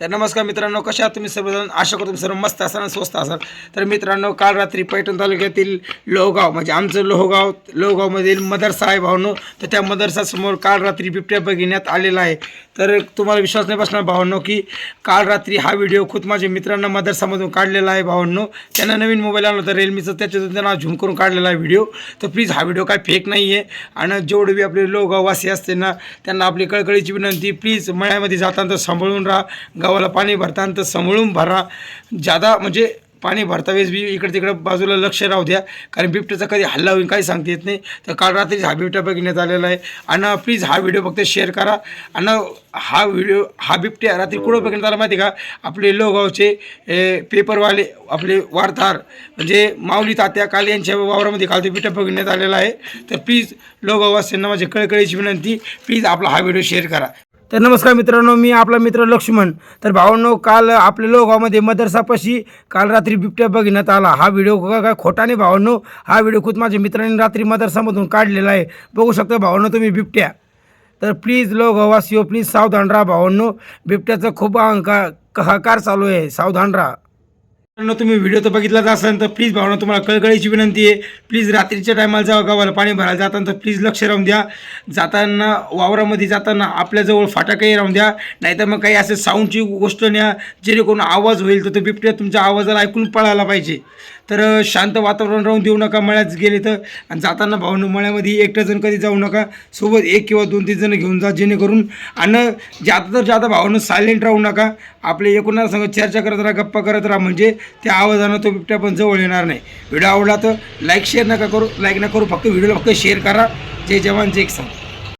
तर नमस्कार मित्रांनो कशा आहात तुम्ही सर्वजण आशा करतो तुम्ही सर्व मस्त असाल आणि स्वस्त असाल. तर मित्रांनो काल रात्री पैठण तालुक्यातील लोहगाव म्हणजे आमचं लोहगाव लोहगावमधील मदरसा आहे भावनो तर त्या मदरसासमोर काल रात्री बिबट्या बघण्यात आलेला आहे. तर तुम्हाला विश्वास नाही बसणार भावनो की काल रात्री हा व्हिडिओ खुद माझ्या मित्रांना मदरसामधून काढलेला आहे भावनो त्यांना नवीन मोबाईल आणला होता रिअलमीचं त्याच्यातून त्यांना झूम करून काढलेला आहे व्हिडिओ. तर प्लीज हा व्हिडिओ काय फेक नाही आहे आणि जेवढे बी आपले लोहगाववासी असते ना त्यांना आपली कळकळीची विनंती प्लीज मळ्यामध्ये जाताना तर सांभाळून राहा. गावाला पाणी भरताना तर समळून भरा. जादा म्हणजे पाणी भरता वेळेस बी इकडे तिकडे बाजूला लक्ष राहू द्या. कारण बिबट्याचा कधी हल्ला होईल काही सांगता येत नाही. तर काल रात्री हा बिबट्या बघण्यात आलेला आहे. आणि प्लीज हा व्हिडिओ फक्त शेअर करा. आणि हा व्हिडिओ हा बिबट्या रात्री कुठं बघण्यात आला माहिती आहे का? आपले लोगावचे पेपरवाले आपले वार्ताहर म्हणजे माऊली तात्या काल यांच्या वावरामध्ये काल ते बिबट्या बघण्यात आलेला आहे. तर प्लीज लोगावासियांना माझी कळकळीची विनंती प्लीज आपला हा व्हिडिओ शेअर करा. तर नमस्कार मित्रांनो मी आपला मित्र लक्ष्मण. तर भावांनो काल आपल्या लोगावमध्ये मदरसापाशी काल रात्री बिबट्या बघण्यात आला. हा व्हिडिओ काय खोटा नाही भावांनो. हा व्हिडिओ खूप माझ्या मित्रांनी रात्री मदरसामधून काढलेला आहे. बघू शकता भावांनो तुम्ही बिबट्या. तर प्लीज लोकवासियो प्लीज सावधान राहा भावांनो. बिबट्याचा खूप अंका हाकार चालू आहे. सावधान राहा. मित्रांनो तुम्ही व्हिडिओ तर बघितलाच असाल तर प्लीज भावना तुम्हाला कळकळीची विनंती आहे. प्लीज रात्रीच्या टायमाला जेव्हा गावाला पाणी भरायला जाताना तर प्लीज लक्ष राहून द्या. जाताना वावरामध्ये जाताना आपल्याजवळ फाटाकही राहून द्या. नाहीतर मग काही असं साऊंडची गोष्ट न्या जेणेकरून आवाज होईल तर तो बिबट्या तुमच्या आवाजाला ऐकून पळायला पाहिजे. तर शांत वातावरण राहून देऊ नका मळ्यात गेले तर. आणि जाताना भावनं मळ्यामध्ये एकटा जण कधी जाऊ नका. सोबत एक किंवा दोन तीन जण घेऊन जा जेणेकरून आणि जाता तर जाता भावनं सायलेंट राहू नका. आपले एकूण सांग चर्चा करत राहा गप्पा करत राहा. म्हणजे त्या आवाजानं तो बिबट्या पण जवळ येणार नाही. व्हिडिओ आवडला तर लाईक शेअर नका करू. लाईक नका करू. फक्त व्हिडिओला फक्त शेअर करा. जय जवान जय किसान.